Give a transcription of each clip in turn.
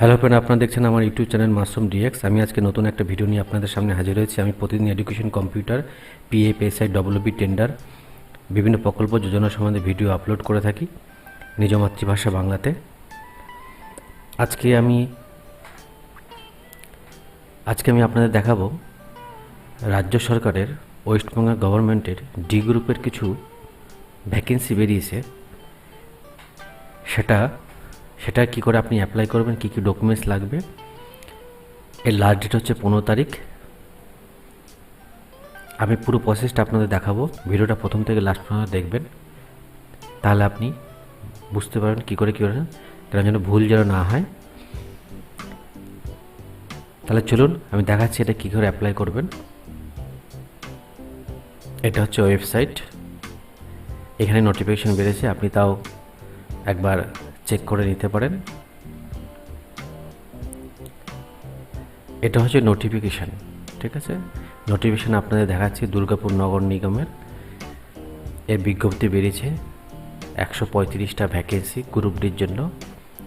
Hello friend, আপনারা দেখছেন আমার ইউটিউব চ্যানেল মাসরুম ডিএক্স আমি আজকে নতুন একটা ভিডিও নিয়ে আপনাদের সামনে হাজির হয়েছি। আমি প্রতিদিন এডুকেশন কম্পিউটার পিএ পেসাই ডব্লিউবি টেন্ডার বিভিন্ন প্রকল্প যোজনা সম্বন্ধে ভিডিও আপলোড করে থাকি নিজ মাতৃভাষা বাংলাতে। আজকে আমি আজকে আমি আপনাদের দেখাবো রাজ্য সরকারের ওয়েস্টবেঙ্গল গভর্নমেন্টের ডি গ্রুপের কিছু ভ্যাকেন্সি বেরিয়েছে। সেটা সেটা কি করে আপনি অ্যাপ্লাই করবেন? কি কি ডকুমেন্টস লাগবে? এর লাস্ট ডেট হচ্ছে পনেরো তারিখ। আমি পুরো প্রসেসটা আপনাদের দেখাবো। ভিডিওটা প্রথম থেকে লাস্ট পর্যন্ত দেখবেন। তাহলে আপনি বুঝতে পারবেন কী করে কী করে। কেন যেন ভুল যেন না হয়। তাহলে চলুন, আমি দেখাচ্ছি এটা কী করে অ্যাপ্লাই করবেন। এটা হচ্ছে ওয়েবসাইট এখানে নোটিফিকেশান বেড়েছে। আপনি তাও একবার চেক করে নিতে পারেন। এটা হচ্ছে নোটিফিকেশান ঠিক আছে? নোটিফিকেশান আপনাদের দেখাচ্ছি দুর্গাপুর নগর নিগমের। এর বিজ্ঞপ্তি বেরিয়েছে একশো পঁয়ত্রিশটা ভ্যাকেন্সি গ্রুপ ডির জন্য।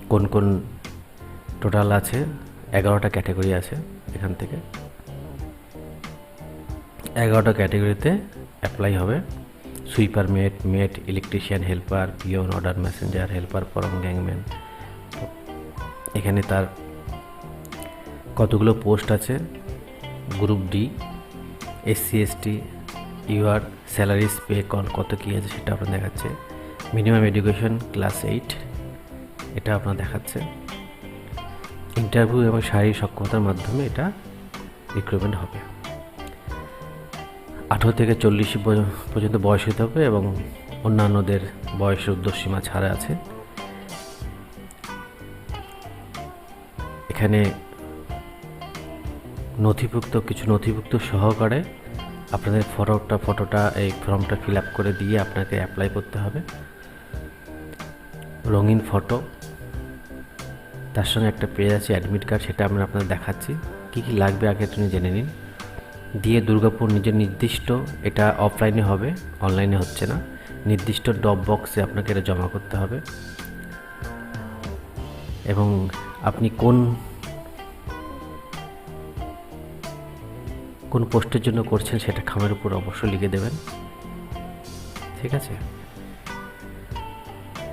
কোন কোন টোটাল আছে? এগারোটা ক্যাটাগরি আছে এখান থেকে। এগারোটা ক্যাটাগরিতে অ্যাপ্লাই হবে। Sweeper mate mate, electrician helper, peon, order messenger, helper, পরম গ্যাংম্যান। এখানে তার কতগুলো পোস্ট আছে? Group D, SC, ST, UR, salaries, pay call কত কী আছে সেটা আপনার দেখাচ্ছে। মিনিমাম এডুকেশন, ক্লাস এইট, এটা আপনার দেখাচ্ছে। ইন্টারভিউ এবং শারীরিক সক্ষমতার মাধ্যমে এটা রিক্রুটমেন্ট হবে। আঠেরো থেকে চল্লিশ পর্যন্ত বয়স হতে হবে এবং অন্যান্যদের বয়সের উর্ধ্বসীমা ছাড়া আছে। এখানে নথিভুক্ত, কিছু নথিভুক্ত সহকারে আপনাদের ফটোটা ফটোটা, এই ফর্মটা ফিল আপ করে দিয়ে আপনাকে অ্যাপ্লাই করতে হবে। রঙিন ফটো, তার সঙ্গে একটা পেজ আছে অ্যাডমিট কার্ড সেটা আমরা আপনাদের দেখাচ্ছি। কী কী লাগবে আগে তুমি জেনে নিন। দুর্গাপুর নিজের নির্দিষ্ট, এটা অফলাইনে হবে অনলাইনে হচ্ছে না। নির্দিষ্ট ড্রপ বক্সে আপনাকে এটা জমা করতে হবে। এবং আপনি কোন কোন পোস্টের জন্য করছেন সেটা খামের উপর অবশ্যই লিখে দেবেন। ঠিক আছে?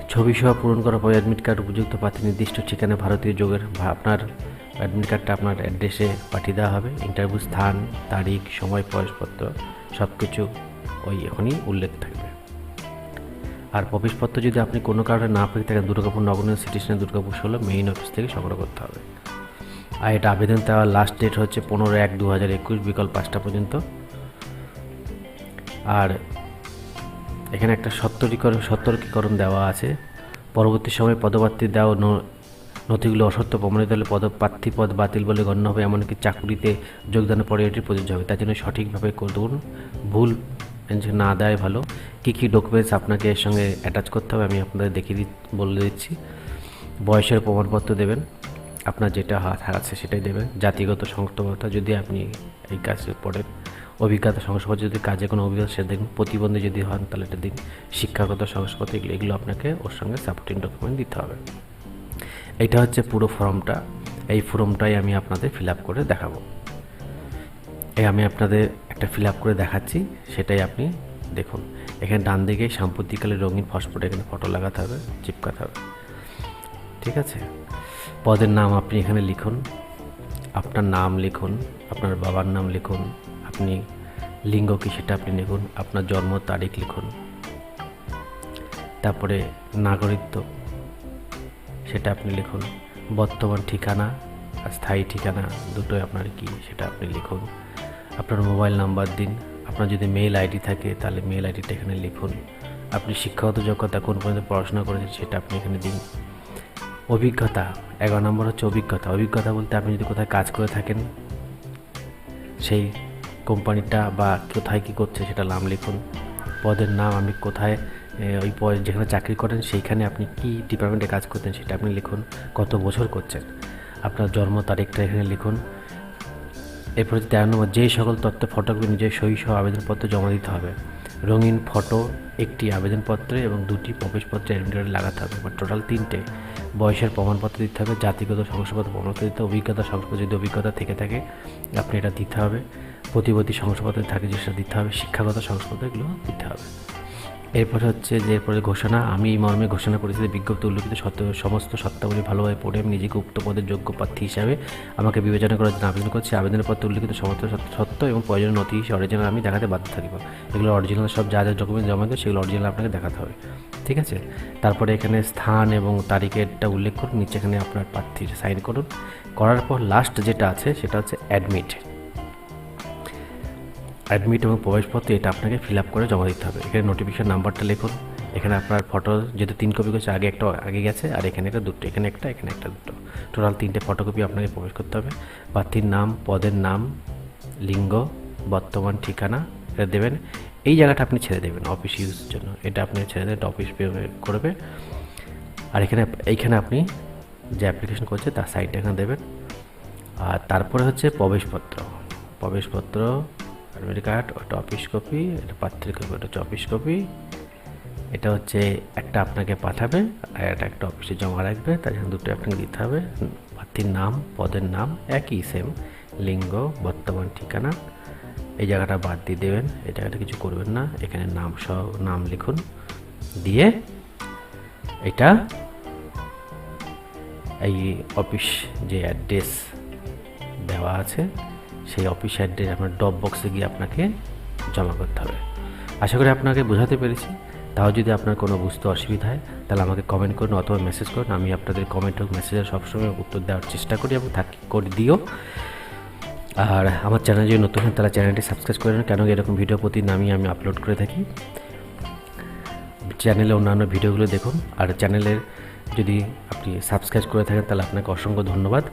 ছবি সহ পূরণ করার পর অ্যাডমিট কার্ড উপযুক্ত প্রার্থী নির্দিষ্ট ঠিকানা ভারতীয় যোগের আপনার অ্যাডমিট কার্ডটা আপনার অ্যাড্রেসে পাঠিয়ে দেওয়া হবে, ইন্টারভিউ স্থান, তারিখ, সময়, প্রবেশপত্র সব কিছু ওই এখনই উল্লেখ থাকবে। আর প্রবেশপত্র যদি আপনি কোনো কারণে না পেয়ে থাকেন, দুর্গাপুর নগর সিটি দুর্গাপুর ষোলো মেইন অফিস থেকে সংগ্রহ করতে হবে। আর এটা আবেদন দেওয়ার লাস্ট ডেট হচ্ছে পনেরো এক দু হাজার একুশ, বিকাল পাঁচটা পর্যন্ত। আর এখানে একটা সতর্কীকরণ সতর্কীকরণ দেওয়া আছে। পরবর্তী সময় পদপ্রার্থী দেওয়া নথিগুলো অসত্য, প্রমাণিত হলে পদ পদ বাতিল বলে গণ্য হবে, এমনকি চাকরিতে যোগদানের পরে এটি প্রযোজ্য হবে। তার জন্য সঠিকভাবে করুন। ভুল না দেয় ভালো। কী কী ডকুমেন্টস আপনাকে এর সঙ্গে অ্যাটাচ করতে হবে আমি আপনাদের দেখিয়ে দি বলে দিচ্ছি। বয়সের প্রমাণপত্র দেবেন। আপনার যেটা হাত আছে সেটাই দেবেন। জাতিগত সংস্থাগতা যদি আপনি এই কাজে পড়েন। অভিজ্ঞতা সংস্পদ যদি কাজে কোনো অভিজ্ঞতা সে দেখুন। প্রতিবন্ধী যদি হন তাহলে এটা দিন। শিক্ষাগত সংস্পদ এগুলো এগুলো আপনাকে ওর সঙ্গে সাপোর্টিং ডকুমেন্ট দিতে হবে। এইটা হচ্ছে পুরো ফর্মটা। এই ফর্মটাই আমি আপনাদের ফিল আপ করে দেখাবো। এই আমি আপনাদের একটা ফিল আপ করে দেখাচ্ছি, সেটাই আপনি দেখুন। এখানে ডান দিকে সাম্প্রতিককালে রঙিন ফসফোট এখানে ফটো লাগাতে হবে, চিপকাতে হবে। ঠিক আছে? পদের নাম আপনি এখানে লিখুন। আপনার নাম লিখুন, আপনার বাবার নাম লিখুন, আপনি লিঙ্গ কী সেটা আপনি লিখুন, আপনার জন্ম তারিখ লিখুন। তারপরে নাগরিকত্ব। সেটা আপনি লিখুন। বর্তমান ঠিকানা আর স্থায়ী ঠিকানা দুটোই আপনার কি সেটা আপনি লিখুন। আপনার মোবাইল নাম্বার দিন। আপনার যদি মেল আইডি থাকে তাহলে মেল আইডিটা এখানে লিখুন। আপনি শিক্ষাগত যোগ্যতা কোন পর্যন্ত পড়াশোনা করেছেন সেটা আপনি এখানে দিন। অভিজ্ঞতা, এগারো নম্বর হচ্ছে অভিজ্ঞতা। অভিজ্ঞতা বলতে আপনি যদি কোথায় কাজ করে থাকেন, সেই কোম্পানিটা বা কোথায় কী করছে সেটা নাম লিখুন। পদের নাম আমি কোথায় ওই যেখানে চাকরি করেন, সেইখানে আপনি কি ডিপার্টমেন্টে কাজ করতেন সেটা আপনি লিখুন, কত বছর করছেন, আপনার জন্ম তারিখটা এখানে লিখুন। এরপরে তেরো নম্বর, যেই সকল তথ্য ফটোকপি নিজের সই সহ আবেদনপত্র জমা দিতে হবে। রঙিন ফটো একটি আবেদনপত্রে এবং দুটি প্রবেশপত্রে অ্যাডমিটারে লাগাতে হবে। বা টোটাল তিনটে। বয়সের প্রমাণপত্র দিতে হবে, জাতিগত শংসাপত্র প্রমাণপত্র দিতে, অভিজ্ঞতা শংসাপত্র যদি অভিজ্ঞতা থেকে থাকে, আপনি এটা দিতে হবে। প্রতিবর্তী শংসাপত্র থাকে যে সেটা দিতে হবে। শিক্ষাগত শংসাপত্র এগুলো দিতে হবে। এরপর হচ্ছে যে এরপরে ঘোষণা, আমি এই মর্মে ঘোষণা করেছি যে বিজ্ঞপ্তি উল্লেখিত সত্য, সমস্ত সত্তাবলী ভালোভাবে পড়ে আমি নিজেকে উক্ত পদের যোগ্য প্রার্থী হিসাবে আমাকে বিবেচনা করার জন্য আবেদন করছি। আবেদনের পত্রে উল্লেখিত সমস্ত সত্য- এবং প্রয়োজনীয় নথি অরিজিনাল আমি দেখাতে বাধ্য থাকিব। এগুলো অরিজিনাল সব যা যা ডকুমেন্ট জমা দেবে সেগুলো অরিজিনাল আপনাকে দেখাতে হবে। ঠিক আছে? তারপরে এখানে স্থান এবং তারিখেরটা উল্লেখ করুন নিচে এখানে আপনার প্রার্থীর সাইন করুন। করার পর লাস্ট যেটা আছে সেটা হচ্ছে অ্যাডমিট অ্যাডমিট এবং প্রবেশপত্র এটা আপনাকে ফিল আপ করে জমা দিতে হবে। এখানে নোটিফিকেশন নাম্বারটা লিখুন। এখানে আপনার ফটো যেহেতু তিন কপি করছে, আগে একটা আগে গেছে, আর এখানে একটা দুটো, এখানে একটা এখানে একটা দুটো। টোটাল তিনটে ফটোকপি আপনাকে প্রবেশ করতে হবে। প্রার্থীর নাম, পদের নাম, লিঙ্গ, বর্তমান ঠিকানা এটা দেবেন। এই জায়গাটা আপনি ছেড়ে দেবেন অফিস ইউজের জন্য। এটা আপনি ছেড়ে দেবেন অফিস করবে। আর এখানে, এইখানে আপনি যে অ্যাপ্লিকেশন করছে, তার সাইটটা এখানে দেবেন। আর তারপরে হচ্ছে প্রবেশপত্র। প্রবেশপত্র অ্যাডমিট কার্ড ওটা অফিস কপি এটা প্রার্থীর কপি ওটা হচ্ছে অফিস কপি এটা হচ্ছে একটা আপনাকে পাঠাবে আর এটা একটা অফিসে জমা রাখবে, তার জন্য দুটো আপনাকে দিতে হবে। প্রার্থীর নাম, পদের নাম, একই সেম লিঙ্গ, বর্তমান ঠিকানা। এই জায়গাটা বাদ দিয়ে দেবেন, এই জায়গাটা কিছু করবেন না, এখানে নাম সহ, নাম লিখুন। দিয়ে এটা এই অফিস যে অ্যাড্রেস দেওয়া আছে সেই অফিস অ্যাড্রেস আপনার ডপ বক্সে গিয়ে আপনাকে জমা করতে হবে। আশা করি আপনাকে বোঝাতে পেরেছি। তাও যদি আপনার কোনো বুঝতে অসুবিধা হয়, তাহলে আমাকে কমেন্ট করুন অথবা মেসেজ করুন। আমি আপনাদের কমেন্ট হোক মেসেজের সবসময় উত্তর দেওয়ার চেষ্টা করি এবং থাকি, করে দিও। আর আমার চ্যানেল যদি নতুন হয়, তাহলে চ্যানেলটি সাবস্ক্রাইব করে কেন এরকম ভিডিও প্রতিদিন আমি আমি আপলোড করে থাকি। চ্যানেলে অন্যান্য ভিডিওগুলো দেখুন। আর চ্যানেলের যদি আপনি সাবস্ক্রাইব করে থাকেন, তাহলে আপনাকে অসংখ্য ধন্যবাদ।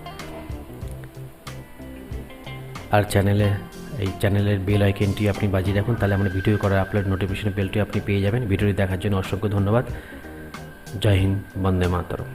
আর চ্যানেলে, এই চ্যানেলের বেল আইকনটি আপনি বাজিয়ে রাখুন, তাহলে আমরা ভিডিও করার আপলোড নোটিফিকেশন বেলটি আপনি পেয়ে যাবেন। ভিডিওটি দেখার জন্য অসংখ্য ধন্যবাদ। জয় হিন্দ, বন্দে মাতরম।